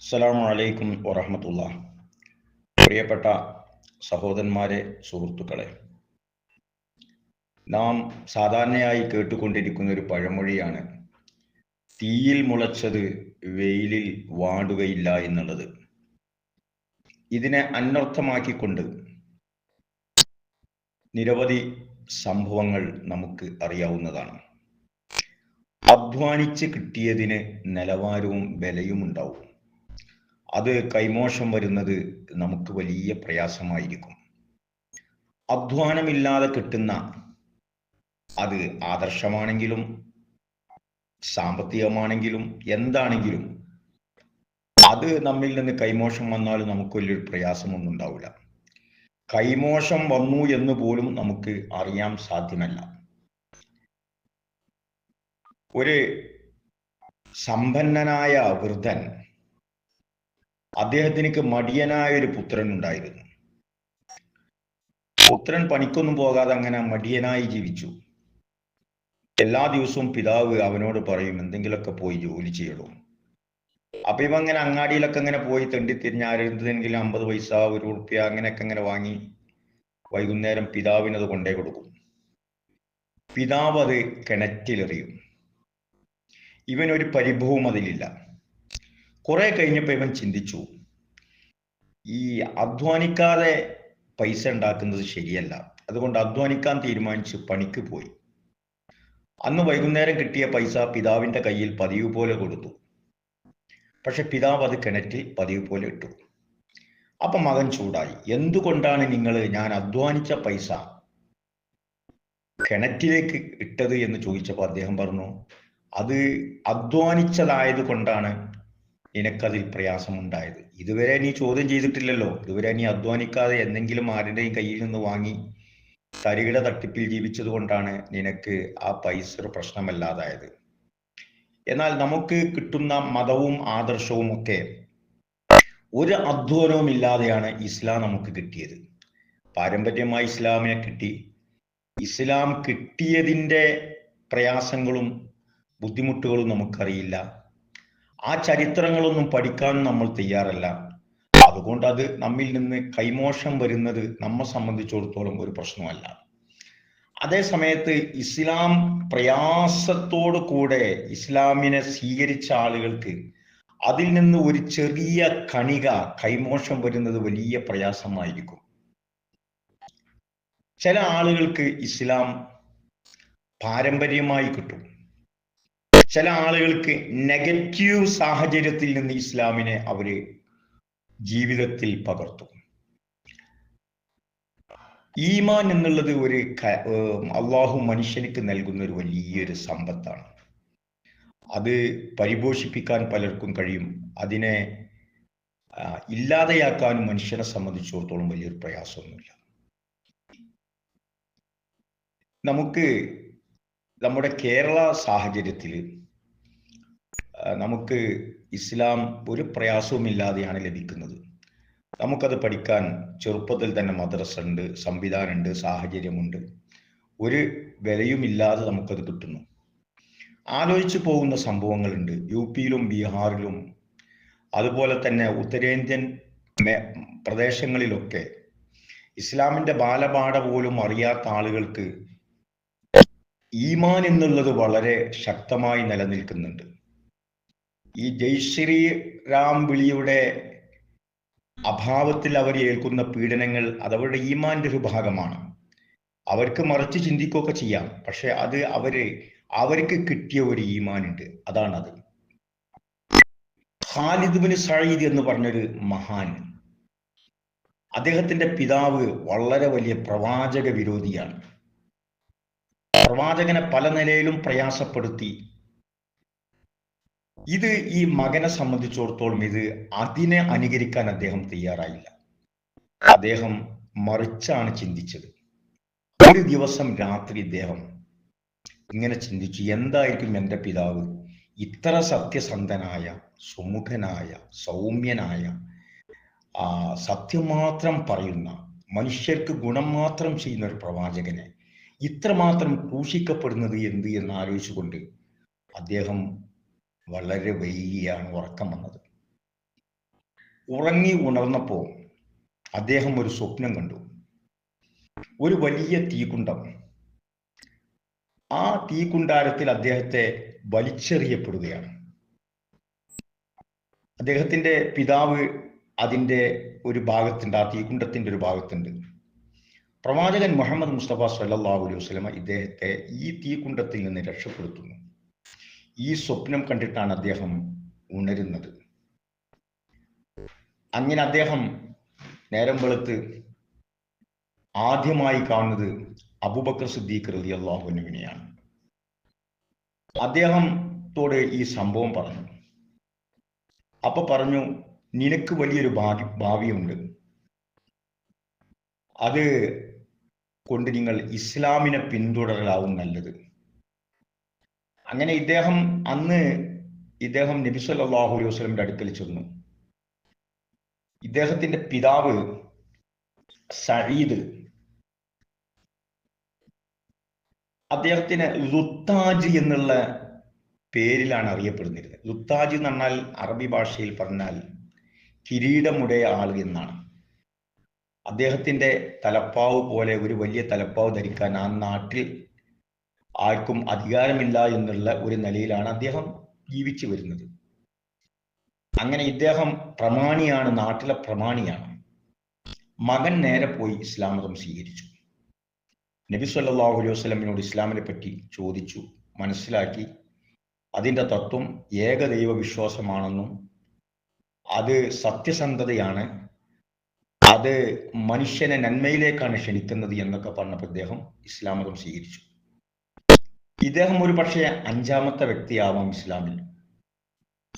അസ്സലാമു അലൈക്കും വറഹമത്തുള്ള. പ്രിയപ്പെട്ട സഹോദരന്മാരെ സുഹൃത്തുക്കളെ. നാം സാധാരണയായി കേട്ടുകൊണ്ടിരിക്കുന്ന ഒരു പഴമൊഴിയാണ്. തീയിൽ മുളച്ചത് വെയിലിൽ വാടുകയില്ല എന്നുള്ളത്. ഇതിനെ അന്വർത്ഥമാക്കിക്കൊണ്ട് നിരവധി സംഭവങ്ങൾ നമുക്ക് അറിയാവുന്നതാണ്. അധ്വാനിച്ച് കിട്ടിയതിന് നിലവാരവും ബലയും ഉണ്ടാവും. അത് കൈമോശം വരുന്നത് നമുക്ക് വലിയ പ്രയാസമായിരിക്കും. അധ്വാനമില്ലാതെ കിട്ടുന്ന അത് ആദർശമാണെങ്കിലും സാമ്പത്തികമാണെങ്കിലും എന്താണെങ്കിലും അത് നമ്മിൽ നിന്ന് കൈമോശം വന്നാൽ നമുക്ക് വലിയൊരു പ്രയാസമൊന്നും ഉണ്ടാവില്ല. കൈമോശം വന്നു എന്ന് പോലും നമുക്ക് അറിയാൻ സാധ്യമല്ല. ഒരു സമ്പന്നനായ വൃദ്ധൻ അദ്ദേഹത്തിനക്ക് മടിയനായ ഒരു പുത്രൻ ഉണ്ടായിരുന്നു. പുത്രൻ പണിക്കൊന്നും പോകാതെ അങ്ങനെ മടിയനായി ജീവിച്ചു. എല്ലാ ദിവസവും പിതാവ് അവനോട് പറയും എന്തെങ്കിലുമൊക്കെ പോയി ജോലി ചെയ്യണം അപ്പൊ ഇവ അങ്ങനെ അങ്ങാടിയിലൊക്കെ അങ്ങനെ പോയി തെണ്ടി തിരിഞ്ഞ ആരെന്തെങ്കിലും അമ്പത് പൈസ ഒരു ഉറുപ്പ്യ അങ്ങനെയൊക്കെ അങ്ങനെ വാങ്ങി വൈകുന്നേരം പിതാവിനത് കൊണ്ടേ കൊടുക്കും. പിതാവ് അത് കിണറ്റിലെറിയും. ഇവനൊരു പരിഭവം അതിലില്ല. കുറെ കഴിഞ്ഞപ്പോൾ ഇവൻ ചിന്തിച്ചു ഈ അധ്വാനിക്കാതെ പൈസ ഉണ്ടാക്കുന്നത് ശരിയല്ല. അതുകൊണ്ട് അധ്വാനിക്കാൻ തീരുമാനിച്ച് പണിക്ക് പോയി. അന്ന് വൈകുന്നേരം കിട്ടിയ പൈസ പിതാവിന്റെ കയ്യിൽ പതിവ് പോലെ കൊടുത്തു. പക്ഷെ പിതാവ് അത് കിണറ്റിൽ പതിവ് പോലെ ഇട്ടു. അപ്പൊ മകൻ ചൂടായി. എന്തുകൊണ്ടാണ് നിങ്ങൾ ഞാൻ അധ്വാനിച്ച പൈസ കിണറ്റിലേക്ക് ഇട്ടത് എന്ന് ചോദിച്ചപ്പോൾ അദ്ദേഹം പറഞ്ഞു അത് അധ്വാനിച്ചതായത് കൊണ്ടാണ് നിനക്കതിൽ പ്രയാസമുണ്ടായത്. ഇതുവരെ നീ ചോദ്യം ചെയ്തിട്ടില്ലല്ലോ. ഇതുവരെ നീ അധ്വാനിക്കാതെ എന്തെങ്കിലും ആരുടെയും കയ്യിൽ നിന്ന് വാങ്ങി തരികിട തട്ടിപ്പിൽ ജീവിച്ചത് കൊണ്ടാണ് നിനക്ക് ആ പൈസ ഒരു പ്രശ്നമല്ലാതായത്. എന്നാൽ നമുക്ക് കിട്ടുന്ന മതവും ആദർശവും ഒക്കെ ഒരു അധ്വാനവും ഇല്ലാതെയാണ് ഇസ്ലാം നമുക്ക് കിട്ടിയത്. പാരമ്പര്യമായി ഇസ്ലാമിനെ കിട്ടി. ഇസ്ലാം കിട്ടിയതിന്റെ പ്രയാസങ്ങളും ബുദ്ധിമുട്ടുകളും നമുക്കറിയില്ല. ആ ചരിത്രങ്ങളൊന്നും പഠിക്കാൻ നമ്മൾ തയ്യാറല്ല. അതുകൊണ്ട് അത് നമ്മിൽ നിന്ന് കൈമോശം വരുന്നത് നമ്മെ സംബന്ധിച്ചിടത്തോളം ഒരു പ്രശ്നമല്ല. അതേ സമയത്ത് ഇസ്ലാം പ്രയാസത്തോടു കൂടെ ഇസ്ലാമിനെ സ്വീകരിച്ച ആളുകൾക്ക് അതിൽ നിന്ന് ഒരു ചെറിയ കണിക കൈമോശം വരുന്നത് വലിയ പ്രയാസമായിരിക്കും. ചില ആളുകൾക്ക് ഇസ്ലാം പാരമ്പര്യമായി കിട്ടും. ചില ആളുകൾക്ക് നെഗറ്റീവ് സാഹചര്യത്തിൽ നിന്ന് ഇസ്ലാമിനെ അവർ ജീവിതത്തിൽ പകർത്തും. ഈമാൻ എന്നുള്ളത് ഒരു അള്ളാഹു മനുഷ്യനിക്ക് നൽകുന്ന ഒരു വലിയൊരു സമ്പത്താണ്. അത് പരിപോഷിപ്പിക്കാൻ പലർക്കും കഴിയും. അതിനെ ഇല്ലാതെയാക്കാനും മനുഷ്യനെ സംബന്ധിച്ചിടത്തോളം വലിയൊരു പ്രയാസമൊന്നുമില്ല. നമുക്ക് നമ്മുടെ കേരള സാഹചര്യത്തിൽ നമുക്ക് ഇസ്ലാം ഒരു പ്രയാസവുമില്ലാതെയാണ് ലഭിക്കുന്നത്. നമുക്കത് പഠിക്കാൻ ചെറുപ്പത്തിൽ തന്നെ മദ്രസ ഉണ്ട് സംവിധാനമുണ്ട് സാഹചര്യമുണ്ട്. ഒരു വിലയുമില്ലാതെ നമുക്കത് കിട്ടുന്നു. ആലോചിച്ചു പോകുന്ന സംഭവങ്ങളുണ്ട്. യു പിയിലും ബീഹാറിലും അതുപോലെ തന്നെ ഉത്തരേന്ത്യൻ പ്രദേശങ്ങളിലൊക്കെ ഇസ്ലാമിന്റെ ബാലപാഠ പോലും അറിയാത്ത ആളുകൾക്ക് ഈമാൻ എന്നുള്ളത് വളരെ ശക്തമായി നിലനിൽക്കുന്നുണ്ട്. ഈ ജയ് രാം വിളിയുടെ അഭാവത്തിൽ അവർ ഏൽക്കുന്ന പീഡനങ്ങൾ അതവരുടെ ഈമാന്റെ ഒരു ഭാഗമാണ്. അവർക്ക് മറിച്ച് ചിന്തിക്കുകയൊക്കെ ചെയ്യാം. പക്ഷെ അത് അവർ അവർക്ക് കിട്ടിയ ഒരു ഈമാനുണ്ട്. അതാണത് ഖാലിദ് ബിൻ സയ്യിദ് എന്ന് പറഞ്ഞൊരു മഹാൻ. അദ്ദേഹത്തിന്റെ പിതാവ് വളരെ വലിയ പ്രവാചക വിരോധിയാണ് പ്രവാചകനെ പല നിലയിലും പ്രയാസപ്പെടുത്തി ഇത് ഈ മകനെ സംബന്ധിച്ചിടത്തോളം ഇത് അതിനെ അനുകരിക്കാൻ അദ്ദേഹം തയ്യാറായില്ല. അദ്ദേഹം മറിച്ചാണ് ചിന്തിച്ചത്. ഒരു ദിവസം രാത്രി ഇദ്ദേഹം ഇങ്ങനെ ചിന്തിച്ചു എന്തായിരിക്കും എന്റെ പിതാവ്? ഇത്ര സത്യസന്ധനായ സുമുഖനായ സൗമ്യനായ ആ സത്യം മാത്രം പറയുന്ന മനുഷ്യർക്ക് ഗുണം മാത്രം ചെയ്യുന്ന ഒരു പ്രവാചകനെ ഇത്രമാത്രം ക്രൂശിക്കപ്പെടുന്നത് എന്ത് എന്ന് ആലോചിച്ചുകൊണ്ട് അദ്ദേഹം വളരെ വൈകിയാണ് ഉറക്കം വന്നത്. ഉറങ്ങി ഉണർന്നപ്പോൾ അദ്ദേഹം ഒരു സ്വപ്നം കണ്ടു. ഒരു വലിയ തീകുണ്ടം. ആ തീകുണ്ടാരത്തിൽ അദ്ദേഹത്തെ വലിച്ചെറിയപ്പെടുകയാണ്. അദ്ദേഹത്തിന്റെ പിതാവ് അതിന്റെ ഒരു ഭാഗത്തുണ്ട് ആ തീകുണ്ടത്തിന്റെ ഒരു ഭാഗത്തുണ്ട്. പ്രവാചകൻ മുഹമ്മദ് മുസ്തഫ സല്ലാഹു അലൈഹി വസ്ലമ ഇദ്ദേഹത്തെ ഈ തീകുണ്ടത്തിൽ നിന്ന് രക്ഷപ്പെടുത്തുന്നു. ഈ സ്വപ്നം കണ്ടിട്ടാണ് അദ്ദേഹം ഉണരുന്നത്. അങ്ങനെ അദ്ദേഹം നേരം വെളുത്ത് ആദ്യമായി കാണുന്നത് അബൂബക്കർ സിദ്ദീഖ് റതി അള്ളാഹുനുവിനെയാണ് അദ്ദേഹത്തോട് ഈ സംഭവം പറഞ്ഞു. അപ്പൊ പറഞ്ഞു നിനക്ക് വലിയൊരു ഭാവി ഭാവിയുണ്ട്. അത് കൊണ്ട് നിങ്ങൾ ഇസ്ലാമിനെ പിന്തുടരലാവും നല്ലത്. അങ്ങനെ ഇദ്ദേഹം അന്ന് ഇദ്ദേഹം നബി സല്ലല്ലാഹു അലൈഹി വസ്ലമിന്റെ അടുക്കൽ ചെന്നു. ഇദ്ദേഹത്തിന്റെ പിതാവ് സഈദ്. അദ്ദേഹത്തിന് ലുത്താജ് എന്നുള്ള പേരിലാണ് അറിയപ്പെടുന്നിരുന്നത്. ലുത്താജ് എന്ന് പറഞ്ഞാൽ അറബി ഭാഷയിൽ പറഞ്ഞാൽ കിരീടമുടേ ആൾ എന്നാണ്. അദ്ദേഹത്തിന്റെ തലപ്പാവ് പോലെ ഒരു വലിയ തലപ്പാവ് ധരിക്കാൻ ആ നാട്ടിൽ ആർക്കും അധികാരമില്ല എന്നുള്ള ഒരു നിലയിലാണ് അദ്ദേഹം ജീവിച്ചു വരുന്നത്. അങ്ങനെ ഇദ്ദേഹം പ്രമാണിയാണ് നാട്ടിലെ പ്രമാണിയാണ്. മകൻ നേരെ പോയി ഇസ്ലാം മതം സ്വീകരിച്ചു. നബി സല്ലല്ലാഹു അലൈഹി വസ്ലമിനോട് ഇസ്ലാമിനെ പറ്റി ചോദിച്ചു. മനസ്സിലാക്കി. അതിന്റെ തത്വം ഏകദൈവ വിശ്വാസമാണെന്നും അത് സത്യസന്ധതയാണ് അത് മനുഷ്യനെ നന്മയിലേക്കാണ് ക്ഷണിക്കുന്നത് എന്നൊക്കെ പറഞ്ഞപ്പോൾ അദ്ദേഹം ഇസ്ലാം മതം സ്വീകരിച്ചു. ഇദ്ദേഹം ഒരു പക്ഷേ അഞ്ചാമത്തെ വ്യക്തിയാവാം ഇസ്ലാമിൽ.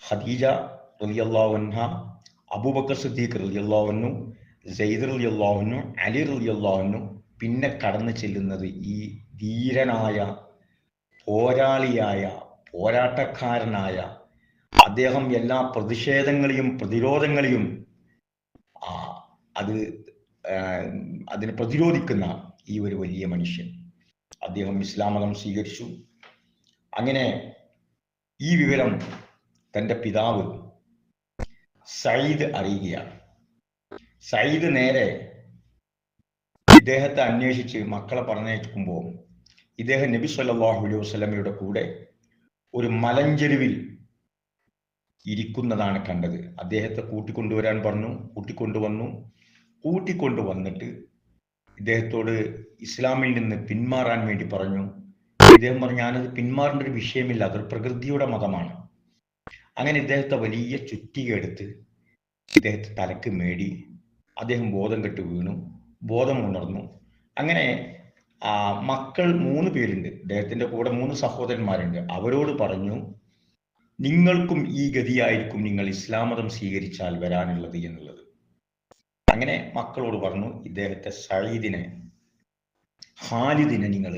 ഖദീജ റളിയല്ലാഹുൻഹ അബൂബക്കർ സിദ്ദീഖ് റളിയല്ലാഹുന്നു സെയ്ദ് റളിയല്ലാഹുന്നു അലി റളിയല്ലാഹുന്നു പിന്നെ കടന്നു ചെല്ലുന്നത് ഈ ധീരനായ പോരാളിയായ പോരാട്ടക്കാരനായ അദ്ദേഹം എല്ലാ പ്രതിഷേധങ്ങളെയും പ്രതിരോധങ്ങളെയും അത് അതിനെ പ്രതിരോധിക്കുന്ന ഈ ഒരു വലിയ മനുഷ്യൻ. അദ്ദേഹം ഇസ്ലാം മതം സ്വീകരിച്ചു. അങ്ങനെ ഈ വിവരം തന്റെ പിതാവ് സയ്യിദ് അറിയുകയാണ്. സയ്യിദ് നേരെ ഇദ്ദേഹത്തെ അന്വേഷിച്ച് മക്കളെ പറഞ്ഞേക്കുമ്പോൾ ഇദ്ദേഹം നബി സല്ലല്ലാഹു അലൈഹി വസല്ലമയുടെ കൂടെ ഒരു മലഞ്ചെരുവിൽ ഇരിക്കുന്നതാണ് കണ്ടത്. അദ്ദേഹത്തെ കൂട്ടിക്കൊണ്ടുവരാൻ പറഞ്ഞു കൂട്ടിക്കൊണ്ടുവന്നു. കൂട്ടിക്കൊണ്ടുവന്നിട്ട് ഇദ്ദേഹത്തോട് ഇസ്ലാമിൽ നിന്ന് പിന്മാറാൻ വേണ്ടി പറഞ്ഞു. ഇദ്ദേഹം പറഞ്ഞു ഞാനത് പിന്മാറേണ്ട ഒരു വിഷയമില്ല അതൊരു പ്രകൃതിയുടെ മതമാണ്. അങ്ങനെ ഇദ്ദേഹത്തെ വലിയ ചുറ്റികെടുത്ത് ഇദ്ദേഹത്തെ തലക്ക് മേടി. അദ്ദേഹം ബോധം കെട്ട് വീണു. ബോധം ഉണർന്നു. അങ്ങനെ മക്കൾ മൂന്ന് പേരുണ്ട്. ഇദ്ദേഹത്തിന്റെ കൂടെ മൂന്ന് സഹോദരന്മാരുണ്ട്. അവരോട് പറഞ്ഞു നിങ്ങൾക്കും ഈ ഗതിയായിരിക്കും നിങ്ങൾ ഇസ്ലാം മതം സ്വീകരിച്ചാൽ വരാനുള്ളത് എന്നുള്ളത്. അങ്ങനെ മക്കളോട് പറഞ്ഞു ഇദ്ദേഹത്തെ സയ്യിദിനെ ഹാലിദിനെ നിങ്ങൾ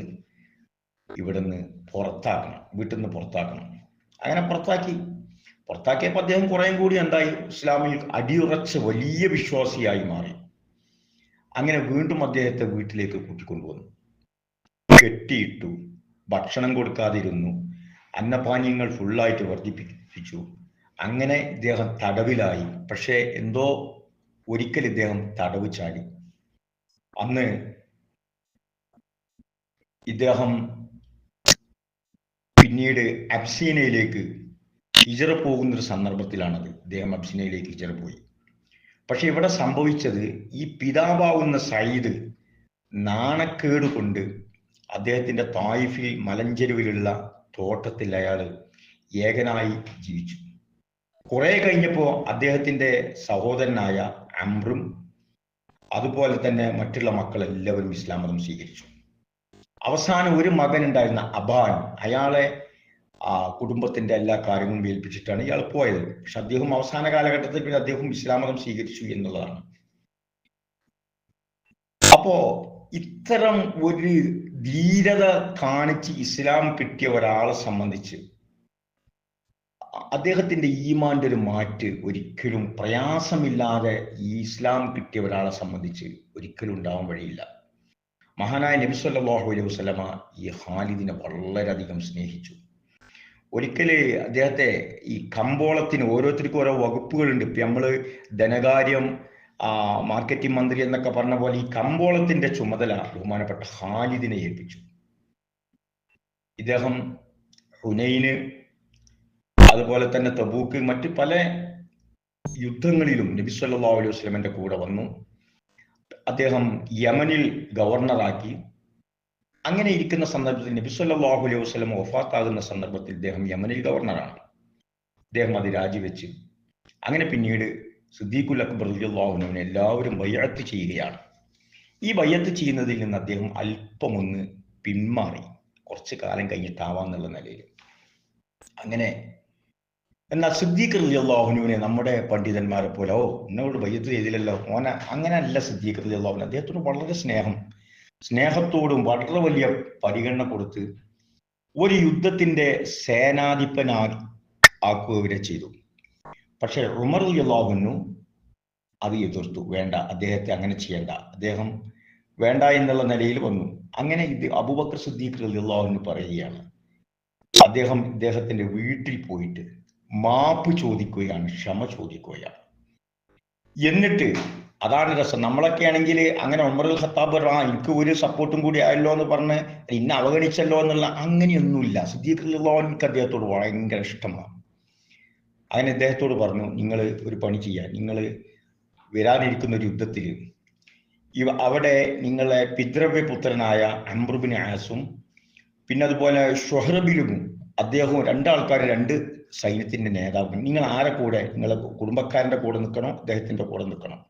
ഇവിടുന്ന് പുറത്താക്കണം വീട്ടിൽ നിന്ന് പുറത്താക്കണം. അങ്ങനെ പുറത്താക്കി. പുറത്താക്കിയപ്പോൾ അദ്ദേഹം കുറേയും കൂടി എന്തായി? ഇസ്ലാമിൽ അടിയുറച്ച് വലിയ വിശ്വാസിയായി മാറി. അങ്ങനെ വീണ്ടും അദ്ദേഹത്തെ വീട്ടിലേക്ക് കൂട്ടിക്കൊണ്ടുവന്നു. കെട്ടിയിട്ടു ഭക്ഷണം കൊടുക്കാതിരുന്നു അന്നപാനീയങ്ങൾ ഫുള്ളായിട്ട് വർദ്ധിപ്പിച്ചു. അങ്ങനെ ഇദ്ദേഹം തടവിലായി. പക്ഷേ എന്തോ ഒരിക്കൽ ഇദ്ദേഹം തടവ് ചാടി. അന്ന് ഇദ്ദേഹം പിന്നീട് അബ്സീനയിലേക്ക് ഹിജറ പോകുന്ന ഒരു സന്ദർഭത്തിലാണത്. ഇദ്ദേഹം അബ്സീനയിലേക്ക് ഹിജറ പോയി. പക്ഷെ ഇവിടെ സംഭവിച്ചത് ഈ പിതാവാകുന്ന സയ്യിദ് നാണക്കേട് കൊണ്ട് അദ്ദേഹത്തിന്റെ തായിഫിൽ മലഞ്ചെരുവിലുള്ള തോട്ടത്തിൽ അയാൾ ഏകനായി ജീവിച്ചു. കുറെ കഴിഞ്ഞപ്പോ അദ്ദേഹത്തിന്റെ സഹോദരനായ അമ്രും അതുപോലെ തന്നെ മറ്റുള്ള മക്കളെല്ലാവരും ഇസ്ലാം മതം സ്വീകരിച്ചു. അവസാനം ഒരു മകൻ ഉണ്ടായിരുന്ന അബാൻ അയാളെ ആ കുടുംബത്തിന്റെ എല്ലാ കാര്യങ്ങളും ഏൽപ്പിച്ചിട്ടാണ് ഇയാൾ പോയത്. പക്ഷെ അദ്ദേഹം അവസാന കാലഘട്ടത്തിൽ പിന്നെ അദ്ദേഹം ഇസ്ലാം മതം സ്വീകരിച്ചു എന്നുള്ളതാണ്. അപ്പോ ഇത്തരം ഒരു ധീരത കാണിച്ച് ഇസ്ലാം കിട്ടിയ ഒരാളെ സംബന്ധിച്ച് അദ്ദേഹത്തിന്റെ ഈമാന്റെ ഒരു മാറ്റ് ഒരിക്കലും പ്രയാസമില്ലാതെ ഈ ഇസ്ലാം കിട്ടിയ ഒരാളെ സംബന്ധിച്ച് ഒരിക്കലും ഉണ്ടാവാൻ വഴിയില്ല. മഹാനായ നബി സല്ലല്ലാഹു അലൈഹി വസല്ലമ ഈ ഖാലിദിനെ വളരെയധികം സ്നേഹിച്ചു. ഒരിക്കൽ അദ്ദേഹത്തെ ഈ കമ്പോളത്തിന് ഓരോരുത്തർക്കും ഓരോ വകുപ്പുകളുണ്ട്. ഇപ്പൊ നമ്മൾ ധനകാര്യം മാർക്കറ്റിംഗ് മന്ത്രി എന്നൊക്കെ പറഞ്ഞ പോലെ ഈ കമ്പോളത്തിന്റെ ചുമതല ബഹുമാനപ്പെട്ട ഖാലിദിനെ ഏൽപ്പിച്ചു. ഇദ്ദേഹം ഹുനൈന് അതുപോലെ തന്നെ തബൂക്ക് മറ്റ് പല യുദ്ധങ്ങളിലും നബി സല്ലല്ലാഹു അലൈഹി വസല്ലമയുടെ കൂടെ വന്നു. അദ്ദേഹം യമനിൽ ഗവർണറാക്കി അങ്ങനെ ഇരിക്കുന്ന സന്ദർഭത്തിൽ നബി സല്ലല്ലാഹു അലൈഹി വസല്ലം വഫാത്താകുന്ന സന്ദർഭത്തിൽ അദ്ദേഹം യമനിൽ ഗവർണറാണ് അദ്ദേഹം അത് രാജിവെച്ച്. അങ്ങനെ പിന്നീട് സിദ്ദീഖുൽ അക്ബർ റളിയല്ലാഹുവിനെ എല്ലാവരും വയ്യത്ത് ചെയ്യുകയാണ്. ഈ വയ്യത്ത് ചെയ്യുന്നതിൽ നിന്ന് അദ്ദേഹം അല്പമൊന്ന് പിന്മാറി. കുറച്ച് കാലം കഴിഞ്ഞിട്ടാവാന്നുള്ള നിലയിൽ. അങ്ങനെ എന്നാൽ സിദ്ദീഖ് അള്ളാഹുനുവിനെ നമ്മുടെ പണ്ഡിതന്മാരെ പോലെ ഓ എന്നോട് ബയ്യത്ത് ചെയ്തില്ലല്ലോ ഓന അങ്ങനെയല്ല സിദ്ദീഖ് റളിയല്ലാഹുവിന് അദ്ദേഹത്തോട് വളരെ സ്നേഹം. സ്നേഹത്തോടും വളരെ വലിയ പരിഗണന കൊടുത്ത് ഒരു യുദ്ധത്തിന്റെ സേനാധിപനാ ആക്കുക വരെ ചെയ്തു. പക്ഷെ ഉമർ അള്ളാഹുനു അത് എതിർത്തു. വേണ്ട അദ്ദേഹത്തെ അങ്ങനെ ചെയ്യണ്ട. അദ്ദേഹം വേണ്ട എന്നുള്ള നിലയിൽ വന്നു. അങ്ങനെ ഇത് അബൂബക്കർ സിദ്ദീഖ് അള്ളാഹുന് പറയുകയാണ്. അദ്ദേഹം ഇദ്ദേഹത്തിന്റെ വീട്ടിൽ പോയിട്ട് മാപ്പ് ചോദിക്കുകയാണ് ക്ഷമ ചോദിക്കുകയാണ്. എന്നിട്ട് അതാണ് രസം. നമ്മളൊക്കെ ആണെങ്കിൽ അങ്ങനെ ഉമറുൽ ഖത്താബ് ആ എനിക്ക് ഒരു സപ്പോർട്ടും കൂടി ആയല്ലോ എന്ന് പറഞ്ഞ് ഇന്നെ അവഗണിച്ചല്ലോ എന്നുള്ള അങ്ങനെയൊന്നുമില്ല. സുദീഖ്ലോ എനിക്ക് അദ്ദേഹത്തോട് ഭയങ്കര ഇഷ്ടമാണ്. അങ്ങനെ അദ്ദേഹത്തോട് പറഞ്ഞു നിങ്ങൾ ഒരു പണി ചെയ്യാൻ നിങ്ങൾ വരാനിരിക്കുന്ന ഒരു യുദ്ധത്തിൽ ഇവ അവിടെ നിങ്ങളെ പിതൃവ്യ പുത്രനായ അംബ്രുബിൻ ആസും പിന്നെ അതുപോലെ ഷൊഹ്റബിലും അദ്ദേഹവും രണ്ടാൾക്കാർ രണ്ട് സൈന്യത്തിന്റെ നേതാവ്. നിങ്ങൾ ആരെ കൂടെ? നിങ്ങൾ കുടുംബക്കാരന്റെ കൂടെ നിൽക്കണോ? അദ്ദേഹത്തിന്റെ കൂടെ നിൽക്കണം?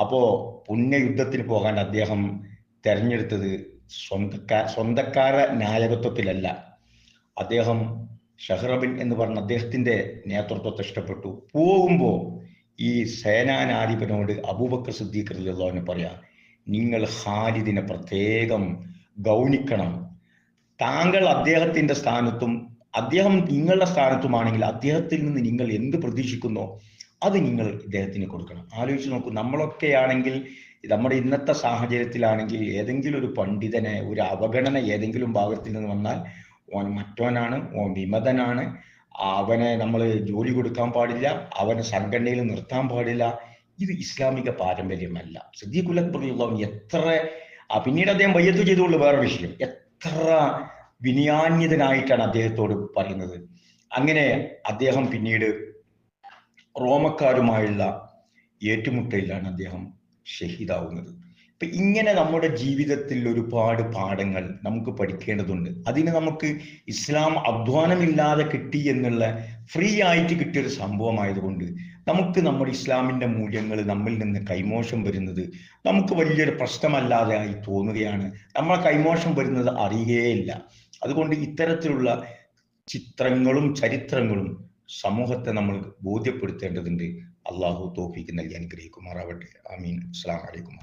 അപ്പോ പുണ്യ യുദ്ധത്തിന് പോകാൻ അദ്ദേഹം തെരഞ്ഞെടുത്തത് സ്വന്തക്കാ സ്വന്തക്കാര നായകത്വത്തിലല്ല. അദ്ദേഹം ഷഹ്റബിൻ എന്ന് പറഞ്ഞ അദ്ദേഹത്തിന്റെ നേതൃത്വത്തെ ഇഷ്ടപ്പെട്ടു. പോകുമ്പോൾ ഈ സേനാനാധിപനോട് അബൂബക്കർ സിദ്ദീഖ് റളിയല്ലാഹുവിന് പറയാ നിങ്ങൾ ഖാലിദിനെ പ്രത്യേകം ഗൗനിക്കണം. താങ്കൾ അദ്ദേഹത്തിന്റെ സ്ഥാനത്തും അദ്ദേഹം നിങ്ങളുടെ സ്ഥാനത്തുമാണെങ്കിൽ അദ്ദേഹത്തിൽ നിന്ന് നിങ്ങൾ എന്ത് പ്രതീക്ഷിക്കുന്നോ അത് നിങ്ങൾ ഇദ്ദേഹത്തിന് കൊടുക്കണം. ആലോചിച്ച് നോക്കൂ നമ്മളൊക്കെയാണെങ്കിൽ നമ്മുടെ ഇന്നത്തെ സാഹചര്യത്തിലാണെങ്കിൽ ഏതെങ്കിലും ഒരു പണ്ഡിതനെ ഒരു അവഗണന ഏതെങ്കിലും ഭാഗത്തിൽ നിന്ന് വന്നാൽ ഓൻ മറ്റോനാണ് ഓൻ വിമതനാണ്. അവനെ നമ്മൾ ജോലി കൊടുക്കാൻ പാടില്ല അവനെ സംഘടനയിൽ നിർത്താൻ പാടില്ല. ഇത് ഇസ്ലാമിക പാരമ്പര്യമല്ല. സിദ്ദീഖുൽ അക്ബർ എത്ര പിന്നീട് അദ്ദേഹം വയ്യത്ത് ചെയ്തുകൊണ്ട് വേറെ വിഷയം. എത്ര വിനയാന്യതനായിട്ടാണ് അദ്ദേഹത്തോട് പറയുന്നത്. അങ്ങനെ അദ്ദേഹം പിന്നീട് റോമക്കാരുമായുള്ള ഏറ്റുമുട്ടലിലാണ് അദ്ദേഹം ഷഹീദാവുന്നത്. ഇപ്പൊ ഇങ്ങനെ നമ്മുടെ ജീവിതത്തിൽ ഒരുപാട് പാഠങ്ങൾ നമുക്ക് പഠിക്കേണ്ടതുണ്ട്. അതിന് നമുക്ക് ഇസ്ലാം അധ്വാനമില്ലാതെ കിട്ടി എന്നുള്ള ഫ്രീ ആയിട്ട് കിട്ടിയൊരു സംഭവമായതുകൊണ്ട് നമുക്ക് നമ്മുടെ ഇസ്ലാമിന്റെ മൂല്യങ്ങൾ നമ്മിൽ നിന്ന് കൈമോശം വരുന്നത് നമുക്ക് വലിയൊരു പ്രശ്നമല്ലാതെ ആയി തോന്നുകയാണ്. നമ്മളെ കൈമോശം വരുന്നത് അറിയുകയില്ല അതുകൊണ്ട് ഇത്തരത്തിലുള്ള ചിത്രങ്ങളും ചരിത്രങ്ങളും സമൂഹത്തെ നമ്മൾ ബോധ്യപ്പെടുത്തേണ്ടതുണ്ട്. അള്ളാഹു തോഫിക്ക് നൽകി അനുഗ്രഹിക്കുമാറാവട്ടെ. അമീൻ അസ്സാം വലൈക്കും